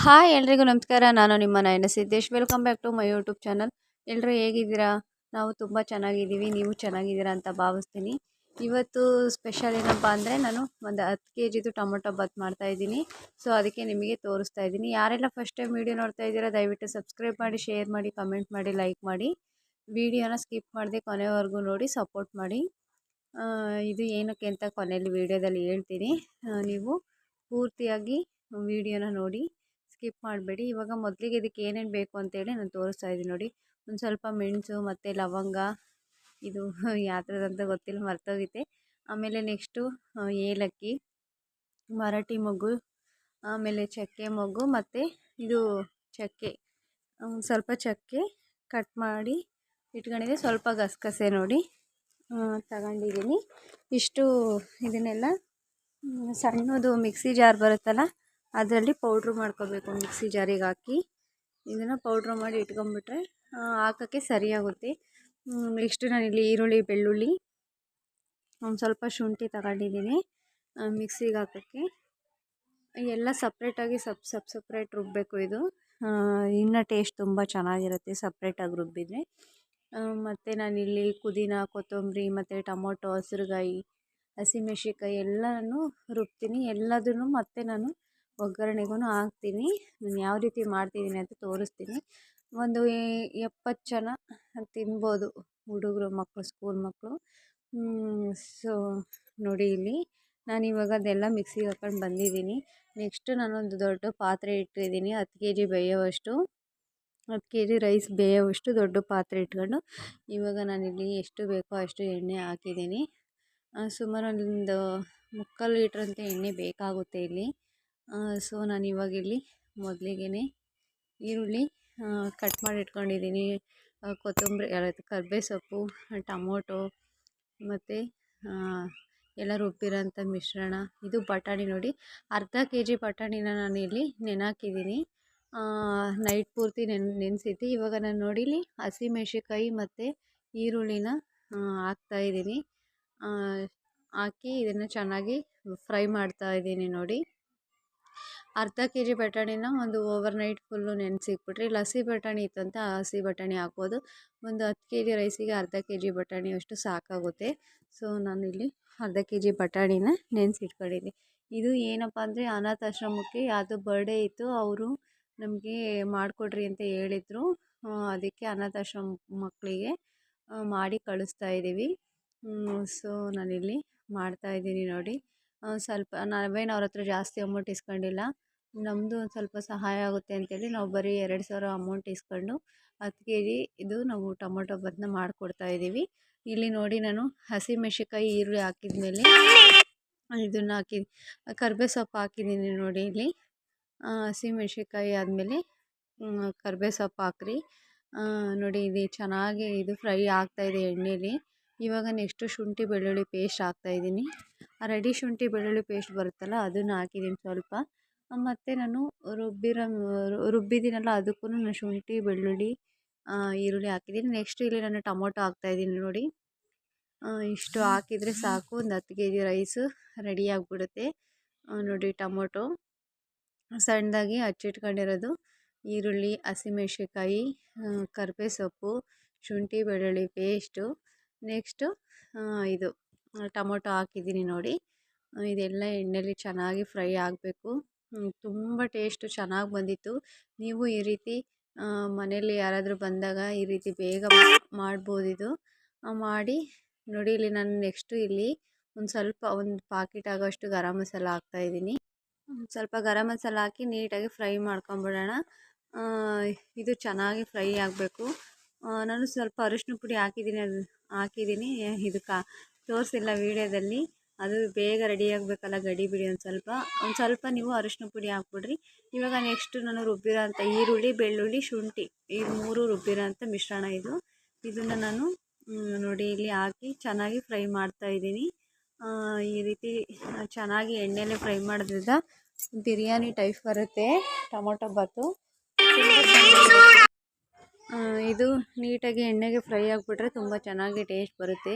Hi ಎಲ್ರಿಗೂ ನಮಸ್ಕಾರ. ನಾನು ನಿಮ್ಮ Nayana Siddesh. Welcome back to my YouTube channel ಎಲ್ಲರೂ ಹೇಗಿದ್ದೀರಾ? ನಾವು ತುಂಬ ಚೆನ್ನಾಗಿದ್ದೀವಿ. ನೀವು ಚೆನ್ನಾಗಿದ್ದೀರಾ ಅಂತ ಭಾವಿಸ್ತೀನಿ. ಇವತ್ತು ಸ್ಪೆಷಲ್ ಏನಪ್ಪ ಅಂದರೆ ನಾನು ಒಂದು ಹತ್ತು ಕೆ ಜಿದು ಟೊಮೊಟೊ ಬಾತ್ ಮಾಡ್ತಾಯಿದ್ದೀನಿ ಸೊ ಅದಕ್ಕೆ ನಿಮಗೆ ತೋರಿಸ್ತಾ ಇದ್ದೀನಿ. ಯಾರೆಲ್ಲ ಫಸ್ಟ್ ಟೈಮ್ ವೀಡಿಯೋ ನೋಡ್ತಾ ಇದ್ದೀರಾ, ದಯವಿಟ್ಟು ಸಬ್ಸ್ಕ್ರೈಬ್ ಮಾಡಿ ಶೇರ್ ಮಾಡಿ ಕಮೆಂಟ್ ಮಾಡಿ ಲೈಕ್ ಮಾಡಿ. ವಿಡಿಯೋನ ಸ್ಕಿಪ್ ಮಾಡದೆ ಕೊನೆವರೆಗೂ ನೋಡಿ ಸಪೋರ್ಟ್ ಮಾಡಿ. ಇದು ಏನಕ್ಕೆ ಅಂತ ಕೊನೆಯಲ್ಲಿ ವಿಡಿಯೋದಲ್ಲಿ ಹೇಳ್ತೀನಿ. ನೀವು ಪೂರ್ತಿಯಾಗಿ ವಿಡಿಯೋನ ನೋಡಿ. ಸ್ಕಿಪ್ ಮಾಡಬೇಡಿ. ಇವಾಗ ಮೊದಲಿಗೆ ಇದಕ್ಕೆ ಏನೇನು ಬೇಕು ಅಂತೇಳಿ ನಾನು ತೋರಿಸ್ತಾ ಇದ್ದೀನಿ ನೋಡಿ. ಒಂದು ಸ್ವಲ್ಪ ಮೆಣಸು ಮತ್ತು ಲವಂಗ, ಇದು ಯಾವ ಥರದಂತ ಗೊತ್ತಿಲ್ಲ, ಮರ್ತೋಗಿದೆ. ಆಮೇಲೆ ನೆಕ್ಸ್ಟು ಏಲಕ್ಕಿ, ಮರಾಠಿ ಮೊಗ್ಗು, ಆಮೇಲೆ ಚಕ್ಕೆ ಮೊಗ್ಗು ಮತ್ತು ಇದು ಚಕ್ಕೆ ಸ್ವಲ್ಪ ಚಕ್ಕೆ ಕಟ್ ಮಾಡಿ ಇಟ್ಕೊಂಡಿದ್ದೆ ಸ್ವಲ್ಪ ಗಸಗಸೆ ನೋಡಿ ತಗೊಂಡಿದ್ದೀನಿ. ಇಷ್ಟು ಇದನ್ನೆಲ್ಲ ಸಣ್ಣದು ಮಿಕ್ಸಿ ಜಾರ್ ಬರುತ್ತಲ್ಲ ಅದರಲ್ಲಿ ಪೌಡ್ರ್ ಮಾಡ್ಕೋಬೇಕು, ಮಿಕ್ಸಿ ಜಾರಿಗೆ ಹಾಕಿ. ಇದನ್ನು ಪೌಡ್ರ್ ಮಾಡಿ ಇಟ್ಕೊಂಬಿಟ್ರೆ ಹಾಕೋಕ್ಕೆ ಸರಿಯಾಗುತ್ತೆ ನೆಕ್ಸ್ಟು ನಾನಿಲ್ಲಿ ಈರುಳ್ಳಿ, ಬೆಳ್ಳುಳ್ಳಿ ಒಂದು ಸ್ವಲ್ಪ ಶುಂಠಿ ತಗೊಂಡಿದ್ದೀನಿ ಮಿಕ್ಸಿಗೆ ಹಾಕೋಕ್ಕೆ. ಎಲ್ಲ ಸಪ್ರೇಟಾಗಿ ಸಪ್ ಸಪ್ ಸಪ್ರೇಟ್ ರುಬ್ಬಬೇಕು ಇದು. ಇನ್ನು ಟೇಸ್ಟ್ ತುಂಬ ಚೆನ್ನಾಗಿರುತ್ತೆ ಸಪ್ರೇಟಾಗಿ ರುಬ್ಬಿದರೆ. ಮತ್ತು ನಾನಿಲ್ಲಿ ಪುದೀನ, ಕೊತ್ತಂಬರಿ, ಮತ್ತು ಟೊಮೊಟೊ, ಹಸಿರುಗಾಯಿ, ಹಸಿಮೆಣ್ಸಿನ್ಕಾಯಿ ಎಲ್ಲನೂ ರುಬ್ತೀನಿ. ಎಲ್ಲದನ್ನು ಮತ್ತೆ ನಾನು ಒಗ್ಗರಣೆಗೂ ಹಾಕ್ತೀನಿ. ನಾನು ಯಾವ ರೀತಿ ಮಾಡ್ತಿದ್ದೀನಿ ಅಂತ ತೋರಿಸ್ತೀನಿ. ಒಂದು ಎಪ್ಪತ್ತು ಜನ ತಿನ್ಬೋದು ಹುಡುಗರು ಮಕ್ಕಳು ಸ್ಕೂಲ್ ಮಕ್ಕಳು ಸೊ ನೋಡಿ ಇಲ್ಲಿ. ನಾನು ಇವಾಗ ಅದೆಲ್ಲ ಮಿಕ್ಸಿಗೆ ಹಾಕ್ಕೊಂಡು ಬಂದಿದ್ದೀನಿ ನೆಕ್ಸ್ಟು ನಾನೊಂದು ದೊಡ್ಡ ಪಾತ್ರೆ ಇಟ್ಟಿದ್ದೀನಿ ಹತ್ತು ಕೆ ಜಿ ಬೇಯೋವಷ್ಟು, ಹತ್ತು ಕೆ ಜಿ ರೈಸ್ ಬೇಯೋವಷ್ಟು ದೊಡ್ಡ ಪಾತ್ರೆ ಇಟ್ಕೊಂಡು ಇವಾಗ ನಾನಿಲ್ಲಿ ಎಷ್ಟು ಬೇಕೋ ಅಷ್ಟು ಎಣ್ಣೆ ಹಾಕಿದ್ದೀನಿ ಸುಮಾರು ಒಂದು ಮುಕ್ಕಾಲು ಲೀಟ್ರಂತೆ ಎಣ್ಣೆ ಬೇಕಾಗುತ್ತೆ ಇಲ್ಲಿ. ಸೊ ನಾನು ಇವಾಗ ಇಲ್ಲಿ ಮೊದಲಿಗೆ ಈರುಳ್ಳಿ ಕಟ್ ಮಾಡಿ ಇಟ್ಕೊಂಡಿದ್ದೀನಿ ಕೊತ್ತಂಬರಿ ಯಾವುದು ಸೊಪ್ಪು ಟಮೋಟೊ, ಮತ್ತು ಎಲ್ಲ ರುಬ್ಬಿರೋಂಥ ಮಿಶ್ರಣ, ಇದು ಬಟಾಣಿ ನೋಡಿ. ಅರ್ಧ ಕೆ ಜಿ ಬಟಾಣಿನ ನಾನಿಲ್ಲಿ ನೆನೆ ನೈಟ್ ಪೂರ್ತಿ ನೆನ್, ನೆನೆಸಿದ್ದೆ. ಇವಾಗ ನಾನು ನೋಡಿ ಇಲ್ಲಿ ಹಸಿಮೆಣ್ಸಿನ್ಕಾಯಿ ಮತ್ತು ಈರುಳ್ಳಿನ ಹಾಕ್ತಾಯಿದ್ದೀನಿ ಹಾಕಿ ಇದನ್ನು ಚೆನ್ನಾಗಿ ಫ್ರೈ ಮಾಡ್ತಾಯಿದ್ದೀನಿ ನೋಡಿ. ಅರ್ಧ ಕೆ ಜಿ ಬಟಾಣಿನ ಒಂದು ಓವರ್ ನೈಟ್ ಫುಲ್ಲು ನೆನೆಸಿಕ್ಬಿಟ್ರೆ ಇಲ್ಲಿ ಹಸಿ ಬಟಾಣಿ ಇತ್ತಂತ ಹಸಿ ಬಟಾಣಿ ಹಾಕ್ಬೋದು. ಒಂದು ಹತ್ತು ಕೆ ಜಿ ರೈಸಿಗೆ ಅರ್ಧ ಕೆ ಜಿ ಬಟಾಣಿಯಷ್ಟು ಸಾಕಾಗುತ್ತೆ. ಸೊ, ನಾನಿಲ್ಲಿ ಅರ್ಧ ಕೆ ಜಿ ಬಟಾಣಿನ ನೆನೆಸಿಟ್ಕೊಂಡಿದ್ದೆ. ಇದು ಏನಪ್ಪ ಅಂದರೆ ಅನಾಥಾಶ್ರಮಕ್ಕೆ ಯಾವುದೋ ಬರ್ಡೇ ಇತ್ತು, ಅವರು ನಮಗೆ ಮಾಡಿಕೊಡ್ರಿ ಅಂತ ಹೇಳಿದರು. ಅದಕ್ಕೆ ಅನಾಥಾಶ್ರಮ ಮಕ್ಕಳಿಗೆ ಮಾಡಿ ಕಳಿಸ್ತಾ ಇದ್ದೀವಿ. ಸೊ, ನಾನಿಲ್ಲಿ ಮಾಡ್ತಾಯಿದ್ದೀನಿ ನೋಡಿ. ಸ್ವಲ್ಪ ನಾವೇನು ಅವ್ರ ಹತ್ರ ಜಾಸ್ತಿ ಅಮೌಂಟ್ ಇಸ್ಕೊಂಡಿಲ್ಲ. ನಮ್ಮದು ಒಂದು ಸ್ವಲ್ಪ ಸಹಾಯ ಆಗುತ್ತೆ ಅಂತೇಳಿ ನಾವು ಬರೀ ಎರಡು ಸಾವಿರ ಅಮೌಂಟ್ ಇಸ್ಕೊಂಡು ಹತ್ತು ಕೆ ಜಿ ಇದು ನಾವು ಟೊಮೊಟೊ ಬಾತನ್ನ ಮಾಡಿಕೊಡ್ತಾ ಇದ್ದೀವಿ ಇಲ್ಲಿ ನೋಡಿ ನಾನು ಹಸಿಮೆಣ್ಸಿನ್ಕಾಯಿ ಈರುಳ್ಳಿ ಹಾಕಿದ್ಮೇಲೆ ಇದನ್ನು ಹಾಕಿ ಕರ್ಬೇ ಸೊಪ್ಪು ಹಾಕಿದ್ದೀನಿ ನೋಡಿ ಇಲ್ಲಿ. ಹಸಿಮೆಣ್ಸಿನ್ಕಾಯಿ ಆದಮೇಲೆ ಕರ್ಬೇ ಸೊಪ್ಪು ಹಾಕ್ರಿ. ನೋಡಿ ಇದು ಚೆನ್ನಾಗಿ ಇದು ಫ್ರೈ ಆಗ್ತಾಯಿದೆ ಎಣ್ಣೆಲಿ. ಇವಾಗ ನೆಕ್ಸ್ಟು ಶುಂಠಿ, ಬೆಳ್ಳುಳ್ಳಿ ಪೇಸ್ಟ್ ಹಾಕ್ತಾಯಿದ್ದೀನಿ ರೆಡಿ ಶುಂಠಿ, ಬೆಳ್ಳುಳ್ಳಿ ಪೇಸ್ಟ್ ಬರುತ್ತಲ್ಲ, ಅದನ್ನು ಹಾಕಿದ್ದೀನಿ ಸ್ವಲ್ಪ. ಮತ್ತು ನಾನು ರುಬ್ಬಿರೋ ರುಬ್ಬಿದ್ದೀನಲ್ಲ, ಅದಕ್ಕೂ ನಾನು ಶುಂಠಿ, ಬೆಳ್ಳುಳ್ಳಿ ಈರುಳ್ಳಿ ಹಾಕಿದ್ದೀನಿ. ನೆಕ್ಸ್ಟ್ ಇಲ್ಲಿ ನಾನು ಟೊಮೊಟೊ ಹಾಕ್ತಾಯಿದ್ದೀನಿ ನೋಡಿ. ಇಷ್ಟು ಹಾಕಿದರೆ ಸಾಕು, ಒಂದು ಹತ್ತು ಕೆ ಜಿ ರೈಸು ರೆಡಿ ಆಗಿಬಿಡುತ್ತೆ. ನೋಡಿ ಟೊಮೊಟೊ. ಸಣ್ಣದಾಗಿ ಹಚ್ಚಿಟ್ಕೊಂಡಿರೋದು ಈರುಳ್ಳಿ, ಹಸಿಮೆಣ್ಸಿನ್ಕಾಯಿ ಕರಿಬೇವು ಸೊಪ್ಪು ಶುಂಠಿ, ಬೆಳ್ಳುಳ್ಳಿ ಪೇಸ್ಟು. ನೆಕ್ಸ್ಟು ಇದು, ಟೊಮೊಟೊ ಹಾಕಿದ್ದೀನಿ ನೋಡಿ. ಇದೆಲ್ಲ ಎಣ್ಣೆಲಿ ಚೆನ್ನಾಗಿ ಫ್ರೈ ಆಗಬೇಕು. ತುಂಬ ಟೇಸ್ಟು ಚೆನ್ನಾಗಿ ಬಂದಿತ್ತು. ನೀವು ಈ ರೀತಿ ಮನೆಯಲ್ಲಿ ಯಾರಾದರೂ ಬಂದಾಗ ಈ ರೀತಿ ಬೇಗ ಮಾಡ್ಬೋದಿದು ಮಾಡಿ, ನೋಡಿ ಇಲ್ಲಿ ನಾನು ನೆಕ್ಸ್ಟು ಇಲ್ಲಿ ಒಂದು ಸ್ವಲ್ಪ, ಒಂದು ಪಾಕಿಟ್ ಆಗೋಷ್ಟು ಗರಂ ಮಸಾಲ ಹಾಕ್ತಾಯಿದ್ದೀನಿ ಸ್ವಲ್ಪ ಗರಂ ಮಸಾಲ ಹಾಕಿ ನೀಟಾಗಿ ಫ್ರೈ ಮಾಡ್ಕೊಂಬಿಡೋಣ. ಇದು ಚೆನ್ನಾಗಿ ಫ್ರೈ ಆಗಬೇಕು. ನಾನು ಸ್ವಲ್ಪ ಅರಿಶಿನ ಪುಡಿ ಹಾಕಿದ್ದೀನಿ, ಅದು ಹಾಕಿದ್ದೀನಿ. ಇದಕ್ಕೆ ತೋರಿಸಿಲ್ಲ ವೀಡಿಯೋದಲ್ಲಿ. ಅದು ಬೇಗ ರೆಡಿ ಆಗಬೇಕಲ್ಲ ಗಡಿ ಬಿಡಿ ಒಂದು ಸ್ವಲ್ಪ. ಒಂದು ಸ್ವಲ್ಪ ನೀವು ಅರಿಶಿನ ಪುಡಿ ಹಾಕ್ಬಿಡ್ರಿ. ಇವಾಗ ನೆಕ್ಸ್ಟ್ ನಾನು ರುಬ್ಬಿರೋ ಅಂಥ ಈರುಳ್ಳಿ, ಬೆಳ್ಳುಳ್ಳಿ, ಶುಂಠಿ, ಈ ಮೂರು ರುಬ್ಬಿರೋ ಅಂಥ ಮಿಶ್ರಣ ಇದು. ಇದನ್ನು ನಾನು ನೋಡಿ ಇಲ್ಲಿ ಹಾಕಿ ಚೆನ್ನಾಗಿ ಫ್ರೈ ಮಾಡ್ತಾಯಿದ್ದೀನಿ ಈ ರೀತಿ ಚೆನ್ನಾಗಿ ಎಣ್ಣೆಲೆ ಫ್ರೈ ಮಾಡೋದ್ರಿಂದ ಬಿರಿಯಾನಿ ಟೈಪ್ ಬರುತ್ತೆ, ಟೊಮೊಟೊ ಬಾತು. ಇದು ನೀಟಾಗಿ ಎಣ್ಣೆಗೆ ಫ್ರೈ ಆಗಿಬಿಟ್ರೆ ತುಂಬ ಚೆನ್ನಾಗಿ ಟೇಸ್ಟ್ ಬರುತ್ತೆ.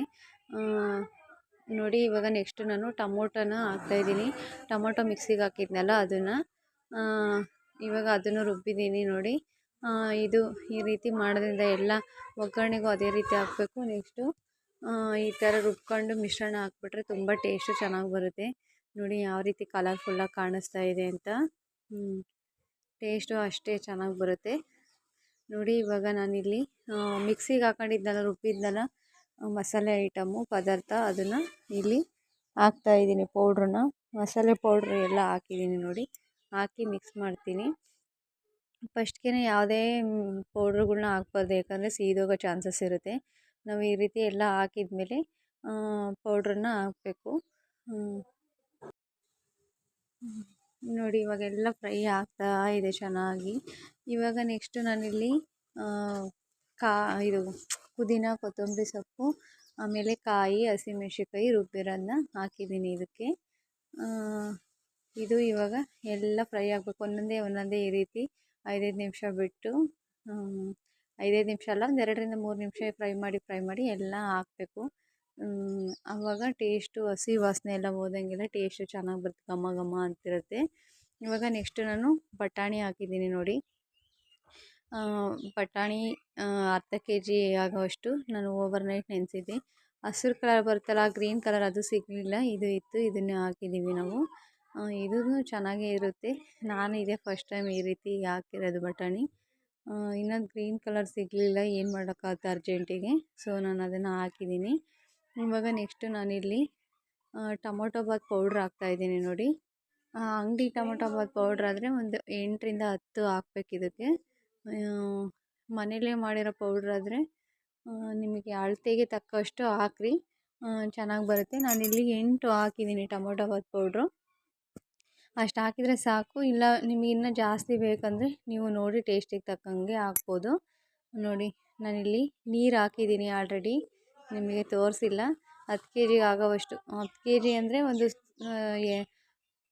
ನೋಡಿ ಇವಾಗ ನೆಕ್ಸ್ಟ್ ನಾನು ಟಮೋಟೋನ ಹಾಕ್ತಾಯಿದ್ದೀನಿ ಟೊಮೊಟೊ ಮಿಕ್ಸಿಗೆ ಹಾಕಿದ್ನಲ್ಲ ಅದನ್ನು. ಇವಾಗ ಅದನ್ನು ರುಬ್ಬಿದ್ದೀನಿ ನೋಡಿ. ಇದು ಈ ರೀತಿ ಮಾಡೋದ್ರಿಂದ ಎಲ್ಲ ಒಗ್ಗರಣೆಗೂ ಅದೇ ರೀತಿ ಹಾಕಬೇಕು. ನೆಕ್ಸ್ಟು ಈ ಥರ ರುಬ್ಕೊಂಡು ಮಿಶ್ರಣ ಹಾಕ್ಬಿಟ್ರೆ ತುಂಬ ಟೇಸ್ಟು ಚೆನ್ನಾಗಿ ಬರುತ್ತೆ. ನೋಡಿ ಯಾವ ರೀತಿ ಕಲರ್ಫುಲ್ಲಾಗಿ ಕಾಣಿಸ್ತಾ ಇದೆ ಅಂತ. ಟೇಸ್ಟು ಅಷ್ಟೇ ಚೆನ್ನಾಗಿ ಬರುತ್ತೆ. ನೋಡಿ, ಇವಾಗ ನಾನಿಲ್ಲಿ ಮಿಕ್ಸಿಗೆ ಹಾಕೊಂಡಿದ್ನಲ್ಲ ರುಬ್ಬಿದ್ನಲ್ಲ ಮಸಾಲೆ ಐಟಮು, ಪದಾರ್ಥ ಅದನ್ನು ಇಲ್ಲಿ ಹಾಕ್ತಾ ಇದ್ದೀನಿ ಪೌಡ್ರನ್ನ. ಮಸಾಲೆ ಪೌಡ್ರ್ ಎಲ್ಲ ಹಾಕಿದ್ದೀನಿ ನೋಡಿ, ಹಾಕಿ ಮಿಕ್ಸ್ ಮಾಡ್ತೀನಿ. ಫಸ್ಟ್ಗೆ ಯಾವುದೇ ಪೌಡ್ರ್ಗಳನ್ನ ಹಾಕ್ಬಾರ್ದು, ಯಾಕಂದರೆ ಸೀದೋಗೋ ಚಾನ್ಸಸ್ ಇರುತ್ತೆ. ನಾವು ಈ ರೀತಿ ಎಲ್ಲ ಹಾಕಿದ್ಮೇಲೆ ಪೌಡ್ರನ್ನ ಹಾಕಬೇಕು. ನೋಡಿ, ಇವಾಗೆಲ್ಲ ಫ್ರೈ ಆಗ್ತಾ ಇದೆ ಚೆನ್ನಾಗಿ. ಇವಾಗ ನೆಕ್ಸ್ಟು ನಾನಿಲ್ಲಿ ಕಾ, ಇದು ಪುದೀನ, ಕೊತ್ತಂಬರಿ ಸೊಪ್ಪು, ಆಮೇಲೆ ಕಾಯಿ, ಹಸಿಮೆಣ್ಸಿನ್ಕಾಯಿ ರುಬ್ಬಿರೋದನ್ನ ಹಾಕಿದ್ದೀನಿ ಇದಕ್ಕೆ. ಇದು ಇವಾಗ ಎಲ್ಲ ಫ್ರೈ ಆಗಬೇಕು. ಒಂದೊಂದೇ ಒಂದೊಂದೇ ಈ ರೀತಿ ಐದೈದು ನಿಮಿಷ ಬಿಟ್ಟು ಐದೈದು ನಿಮಿಷ ಅಲ್ಲ, ಒಂದು ಎರಡರಿಂದ ಮೂರು ನಿಮಿಷ ಫ್ರೈ ಮಾಡಿ ಫ್ರೈ ಮಾಡಿ ಎಲ್ಲ ಹಾಕಬೇಕು. ಆವಾಗ ಟೇಸ್ಟು ಹಸಿ ವಾಸನೆ ಎಲ್ಲ ಹೋದಂಗೆಲ್ಲ ಟೇಸ್ಟು ಚೆನ್ನಾಗಿ ಬರುತ್ತೆ, ಘಮ ಘಮ ಅಂತಿರುತ್ತೆ. ಇವಾಗ ನೆಕ್ಸ್ಟ್ ನಾನು ಬಟಾಣಿ ಹಾಕಿದ್ದೀನಿ ನೋಡಿ. ಬಟಾಣಿ ಅರ್ಧ ಕೆ ಜಿ ಆಗೋವಷ್ಟು ನಾನು ಓವರ್ ನೈಟ್ ನೆನೆಸಿದ್ದೆ. ಹಸಿರು ಕಲರ್ ಬರುತ್ತಲ್ಲ ಗ್ರೀನ್ ಕಲರ್ ಅದು ಸಿಗಲಿಲ್ಲ. ಇದು ಇತ್ತು, ಇದನ್ನೇ ಹಾಕಿದ್ದೀವಿ ನಾವು. ಇದೂ ಚೆನ್ನಾಗೇ ಇರುತ್ತೆ. ನಾನು ಇದೇ ಫಸ್ಟ್ ಟೈಮ್ ಈ ರೀತಿ ಹಾಕಿರೋದು ಬಟಾಣಿ. ಇನ್ನೊಂದು ಗ್ರೀನ್ ಕಲರ್ ಸಿಗಲಿಲ್ಲ, ಏನು ಮಾಡೋಕ್ಕಾಗುತ್ತೆ ಅರ್ಜೆಂಟಿಗೆ. ಸೊ ನಾನು ಅದನ್ನು ಹಾಕಿದ್ದೀನಿ ಇವಾಗ ನೆಕ್ಸ್ಟು ನಾನಿಲ್ಲಿ ಟೊಮೊಟೊ ಬಾತ್ ಪೌಡ್ರ್ ಹಾಕ್ತಾಯಿದ್ದೀನಿ ನೋಡಿ. ಅಂಗಡಿ ಟೊಮೊಟೊ ಬಾತ್ ಪೌಡ್ರ್ ಆದರೆ ಒಂದು ಎಂಟರಿಂದ ಹತ್ತು ಹಾಕ್ಬೇಕು ಇದಕ್ಕೆ ಮನೇಲೇ ಮಾಡಿರೋ ಪೌಡ್ರ್ ಆದರೆ ನಿಮಗೆ ಅಳತೆಗೆ ತಕ್ಕಷ್ಟು ಹಾಕ್ರಿ. ಚೆನ್ನಾಗಿ ಬರುತ್ತೆ. ನಾನಿಲ್ಲಿ ಎಂಟು ಹಾಕಿದ್ದೀನಿ ಟೊಮೊಟೊ ಬಾತ್ ಪೌಡ್ರು. ಅಷ್ಟು ಹಾಕಿದರೆ ಸಾಕು. ಇಲ್ಲ, ನಿಮಗೆ ಇನ್ನೂ ಜಾಸ್ತಿ ಬೇಕಂದರೆ ನೀವು ನೋಡಿ ಟೇಸ್ಟಿಗೆ ತಕ್ಕಂಗೆ ಹಾಕ್ಬೋದು. ನೋಡಿ ನಾನಿಲ್ಲಿ ನೀರು ಹಾಕಿದ್ದೀನಿ ಆಲ್ರೆಡಿ. ನಿಮಗೆ ತೋರಿಸಿಲ್ಲ. ಹತ್ತು ಕೆ ಜಿಗೆ ಆಗೋವಷ್ಟು. ಹತ್ತು ಕೆ ಜಿ ಅಂದರೆ ಒಂದು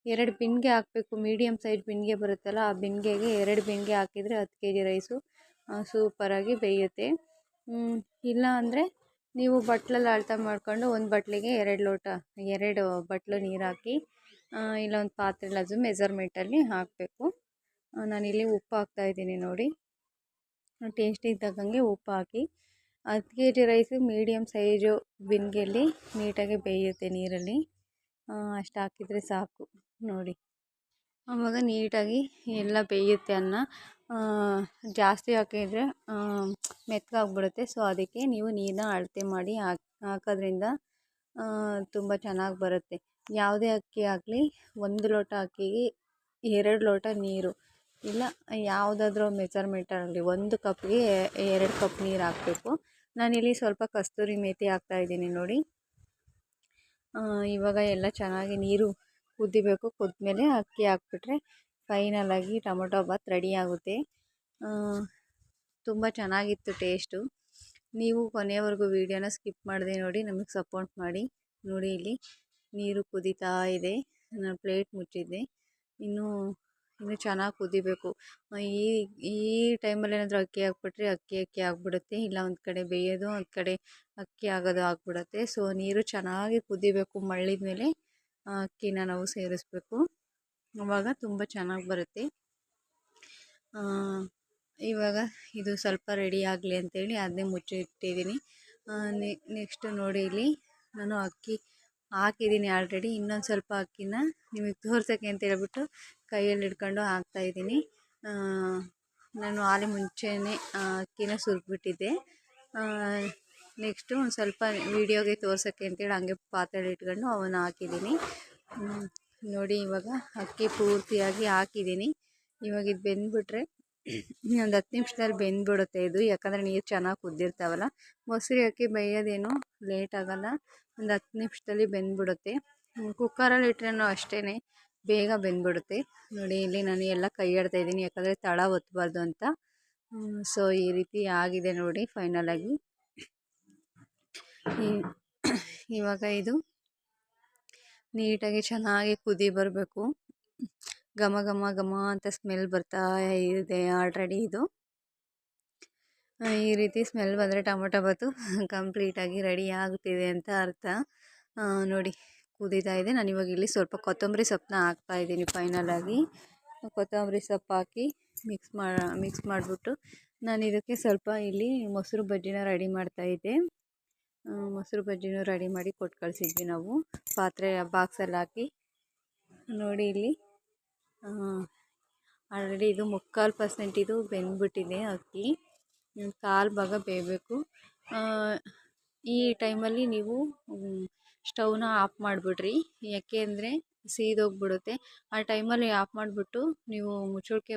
ಎರಡು ಬಿಂದಿಗೆ ಹಾಕಬೇಕು. ಮೀಡಿಯಮ್ ಸೈಜ್ ಬಿಂದಿಗೆ ಬರುತ್ತಲ್ಲ, ಆ ಬಿಂದಿಗೆಗೆ ಎರಡು ಬಿಂದಿಗೆ ಹಾಕಿದರೆ ಹತ್ತು ಕೆ ಜಿ ರೈಸು ಸೂಪರಾಗಿ ಬೇಯುತ್ತೆ. ಇಲ್ಲ ಅಂದರೆ ನೀವು ಬಟ್ಲಲ್ಲಿ ಅಳತೆ ಮಾಡಿಕೊಂಡು ಒಂದು ಬಟ್ಲಿಗೆ ಎರಡು ಲೋಟ, ಎರಡು ಬಟ್ಲು ನೀರು ಹಾಕಿ ಇಲ್ಲ ಒಂದು ಪಾತ್ರೆಲಿ ಅದು ಮೆಝರ್ಮೆಂಟಲ್ಲಿ ಹಾಕಬೇಕು. ನಾನಿಲ್ಲಿ ಉಪ್ಪು ಹಾಕ್ತಾಯಿದ್ದೀನಿ ನೋಡಿ. ಟೇಸ್ಟಿಗೆ ತಕ್ಕಂಗೆ ಉಪ್ಪು ಹಾಕಿ, ಹತ್ತು K G rice medium size ಬಿಂದಿಗೆಯಲ್ಲಿ ನೀಟಾಗಿ ಬೇಯುತ್ತೆ ನೀರಲ್ಲಿ. ಅಷ್ಟು ಹಾಕಿದರೆ ಸಾಕು. ನೋಡಿ. ಆವಾಗ ನೀಟಾಗಿ ಎಲ್ಲ ಬೇಯುತ್ತೆ ಅನ್ನ. ಜಾಸ್ತಿ ಹಾಕಿದರೆ ಮೆತ್ತಗಾಗ್ಬಿಡುತ್ತೆ ಸೊ ಅದಕ್ಕೆ ನೀವು ನೀರನ್ನ ಅಳತೆ ಮಾಡಿ ಹಾಕಿ, ಹಾಕೋದ್ರಿಂದ ತುಂಬ ಚೆನ್ನಾಗಿ ಬರುತ್ತೆ. ಯಾವುದೇ ಅಕ್ಕಿ ಆಗಲಿ, ಒಂದು ಲೋಟ ಅಕ್ಕಿಗೆ ಎರಡು ಲೋಟ ನೀರು. ಇಲ್ಲ, ಯಾವುದಾದ್ರೂ ಮೆಜರ್ಮೆಂಟಲ್ಲಿ ಒಂದು ಕಪ್ಗೆ ಎರಡು ಕಪ್ ನೀರು ಹಾಕಬೇಕು. ನಾನಿಲ್ಲಿ ಸ್ವಲ್ಪ ಕಸ್ತೂರಿ ಮೇಥಿ ಹಾಕ್ತಾಯಿದ್ದೀನಿ ನೋಡಿ. ಇವಾಗ ಎಲ್ಲ ಚೆನ್ನಾಗಿ ನೀರು ಕುದಿಬೇಕು. ಕುದ್ಮೇಲೆ ಅಕ್ಕಿ ಹಾಕ್ಬಿಟ್ರೆ ಫೈನಲಾಗಿ ಟೊಮೊಟೊ ಬಾತ್ ರೆಡಿ ಆಗುತ್ತೆ. ತುಂಬ ಚೆನ್ನಾಗಿತ್ತು ಟೇಸ್ಟು ನೀವು ಕೊನೆಯವರೆಗೂ ವೀಡಿಯೋನ ಸ್ಕಿಪ್ ಮಾಡಿದೆ ನೋಡಿ, ನಮಗೆ ಸಪೋರ್ಟ್ ಮಾಡಿ. ನೋಡಿ ಇಲ್ಲಿ ನೀರು ಕುದೀತಾ ಇದೆ. ನಾನು ಪ್ಲೇಟ್ ಮುಚ್ಚಿದ್ದೆ. ಇನ್ನೂ ಇನ್ನೂ ಚೆನ್ನಾಗಿ ಕುದಿಬೇಕು. ಈ ಈ ಟೈಮಲ್ಲಿ ಏನಾದರೂ ಅಕ್ಕಿ ಹಾಕ್ಬಿಟ್ರೆ ಅಕ್ಕಿ ಅಕ್ಕಿ ಆಗಿಬಿಡುತ್ತೆ. ಇಲ್ಲ ಒಂದು ಕಡೆ ಬೇಯೋದು, ಒಂದು ಕಡೆ ಅಕ್ಕಿ ಆಗೋದು ಆಗಿಬಿಡುತ್ತೆ. ಸೊ ನೀರು ಚೆನ್ನಾಗಿ ಕುದಿಬೇಕು ಮಳ್ಳಿದ ಮೇಲೆ ಅಕ್ಕಿನ ನಾವು ಸೇರಿಸ್ಬೇಕು. ಆವಾಗ ತುಂಬ ಚೆನ್ನಾಗಿ ಬರುತ್ತೆ. ಇವಾಗ ಇದು ಸ್ವಲ್ಪ ರೆಡಿ ಆಗಲಿ ಅಂತೇಳಿ ಅದನ್ನೇ ಮುಚ್ಚಿ ಇಟ್ಟಿದ್ದೀನಿ ನೆಕ್ಸ್ಟ್ ನೋಡಿ ಇಲ್ಲಿ ನಾನು ಅಕ್ಕಿ ಹಾಕಿದ್ದೀನಿ ಆಲ್ರೆಡಿ ಇನ್ನೊಂದು ಸ್ವಲ್ಪ ಅಕ್ಕಿನ ನಿಮಗೆ ತೋರ್ಸೋಕ್ಕೆ ಅಂತ ಹೇಳ್ಬಿಟ್ಟು ಕೈಯಲ್ಲಿ ಹಿಡ್ಕೊಂಡು ಹಾಕ್ತಾಯಿದ್ದೀನಿ ನಾನು ಆಲೆ ಮುಂಚೆನೇ ಅಕ್ಕಿನ ಸುರಿದ್ಬಿಟ್ಟಿದ್ದೆ. ನೆಕ್ಸ್ಟು ಒಂದು ಸ್ವಲ್ಪ ವೀಡಿಯೋಗೆ ತೋರ್ಸೋಕ್ಕೆ ಅಂತೇಳಿ ಹಂಗೆ ಪಾತ್ರೆಲಿ ಇಟ್ಕೊಂಡು ಅವನ್ನ ಹಾಕಿದ್ದೀನಿ. ನೋಡಿ ಇವಾಗ ಅಕ್ಕಿ ಪೂರ್ತಿಯಾಗಿ ಹಾಕಿದ್ದೀನಿ. ಇವಾಗ ಇದು ಬೆಂದ್ಬಿಟ್ರೆ ಒಂದು ಹತ್ತು ನಿಮಿಷದಲ್ಲಿ ಬೆಂದ್ಬಿಡುತ್ತೆ ಇದು. ಯಾಕಂದರೆ ನೀರು ಚೆನ್ನಾಗಿ ಕುದ್ದಿರ್ತಾವಲ್ಲ. ಮೊಸರು ಅಕ್ಕಿ ಬೇಯೋದೇನು ಲೇಟ್ ಆಗೋಲ್ಲ. ಒಂದು ಹತ್ತು ನಿಮಿಷದಲ್ಲಿ ಬೆಂದ್ಬಿಡುತ್ತೆ. ಕುಕ್ಕರಲ್ಲಿ ಇಟ್ರೂ ಅಷ್ಟೇ ಬೇಗ ಬೆಂದ್ಬಿಡುತ್ತೆ. ನೋಡಿ ಇಲ್ಲಿ ನಾನು ಎಲ್ಲ ಕೈ ಆಡ್ತಾ ಇದ್ದೀನಿ. ಯಾಕಂದರೆ ತಳ ಒತ್ತಬಾರ್ದು ಅಂತ. ಸೊ ಈ ರೀತಿ ಆಗಿದೆ ನೋಡಿ ಫೈನಲಾಗಿ ಇವಾಗ ಇದು ನೀಟಾಗಿ ಚೆನ್ನಾಗಿ ಕುದಿ ಬರಬೇಕು. ಘಮ ಘಮ ಘಮ ಅಂತ ಸ್ಮೆಲ್ ಬರ್ತಾ ಇದೆ ಆಲ್ರೆಡಿ ಇದು. ಈ ರೀತಿ ಸ್ಮೆಲ್ ಬಂದರೆ ಟೊಮೊಟೊ ಬಾತು ಕಂಪ್ಲೀಟಾಗಿ ರೆಡಿ ಆಗುತ್ತಿದೆ ಅಂತ ಅರ್ಥ. ನೋಡಿ ಕುದೀತಾ ಇದೆ. ನಾನು ಇವಾಗ ಇಲ್ಲಿ ಸ್ವಲ್ಪ ಕೊತ್ತಂಬರಿ ಸೊಪ್ಪನ್ನ ಹಾಕ್ತಾ ಇದ್ದೀನಿ ಫೈನಲಾಗಿ ಕೊತ್ತಂಬರಿ ಸೊಪ್ಪು ಹಾಕಿ ಮಿಕ್ಸ್ ಮಾಡಿ ಮಿಕ್ಸ್ ಮಾಡಿಬಿಟ್ಟು ನಾನು ಇದಕ್ಕೆ ಸ್ವಲ್ಪ ಇಲ್ಲಿ ಮೊಸರು ಬಜ್ಜಿನ ರೆಡಿ ಮಾಡ್ತಾಯಿದ್ದೆ ಮೊಸರು ಬಜ್ಜಿನೂ ರೆಡಿ ಮಾಡಿ ಕೊಟ್ಟು ಕಳಿಸಿದ್ವಿ ನಾವು. ಪಾತ್ರೆ ಬಾಕ್ಸಲ್ಲಿ ಹಾಕಿ. ನೋಡಿ ಇಲ್ಲಿ ಆಲ್ರೆಡಿ ಇದು ಮುಕ್ಕಾಲು ಪರ್ಸೆಂಟ್ ಇದು ಬೆಂದ್ಬಿಟ್ಟಿದೆ ಅಕ್ಕಿ. ಕಾಲು ಭಾಗ ಬೇಯಬೇಕು. ಈ ಟೈಮಲ್ಲಿ ನೀವು ಸ್ಟವ್ನ ಆಫ್ ಮಾಡಿಬಿಡ್ರಿ. ಯಾಕೆ ಅಂದರೆ ಸೀದೋಗ್ಬಿಡುತ್ತೆ ಆ ಟೈಮಲ್ಲಿ ಆಫ್ ಮಾಡಿಬಿಟ್ಟು ನೀವು ಮುಚ್ಚಳಿಕೆ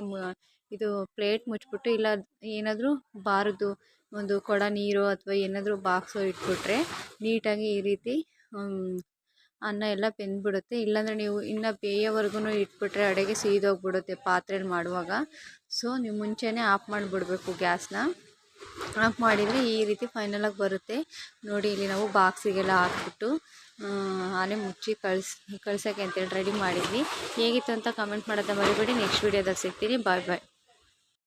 ಇದು ಪ್ಲೇಟ್ ಮುಚ್ಚಿಬಿಟ್ಟು ಇಲ್ಲ ಏನಾದರೂ ಬಾರದ್ದು ಒಂದು ಕೊಡ ನೀರು ಅಥವಾ ಏನಾದರೂ ಬಾಕ್ಸು ಇಟ್ಬಿಟ್ರೆ ನೀಟಾಗಿ ಈ ರೀತಿ ಅನ್ನ ಎಲ್ಲ ಬೆಂದ್ಬಿಡುತ್ತೆ. ಇಲ್ಲಾಂದರೆ ನೀವು ಇನ್ನು ಬೇಯೋವರೆಗೂ ಇಟ್ಬಿಟ್ರೆ ಅಡುಗೆ ಸೀದೋಗ್ಬಿಡುತ್ತೆ ಪಾತ್ರೆಲಿ ಮಾಡುವಾಗ. ಸೊ ನೀವು ಮುಂಚೆನೇ ಆಫ್ ಮಾಡಿಬಿಡ್ಬೇಕು ಗ್ಯಾಸ್ನ. ಆಫ್ ಮಾಡಿದರೆ ಈ ರೀತಿ ಫೈನಲಾಗಿ ಬರುತ್ತೆ. ನೋಡಿ, ಇಲ್ಲಿ ನಾವು ಬಾಕ್ಸಿಗೆಲ್ಲ ಹಾಕ್ಬಿಟ್ಟು ಆನೆ ಮುಚ್ಚಿ ಕಳ್ಸಿ, ಕಳ್ಸೋಕ್ಕೆ ಅಂತೇಳಿ ರೆಡಿ ಮಾಡಿದ್ವಿ. ಹೇಗಿತ್ತು ಅಂತ ಕಮೆಂಟ್ ಮಾಡೋದ ಮರಿಬೇಡಿ. ನೆಕ್ಸ್ಟ್ ವೀಡಿಯೋದಾಗ ಸಿಗ್ತೀನಿ. ಬಾಯ್ ಬಾಯ್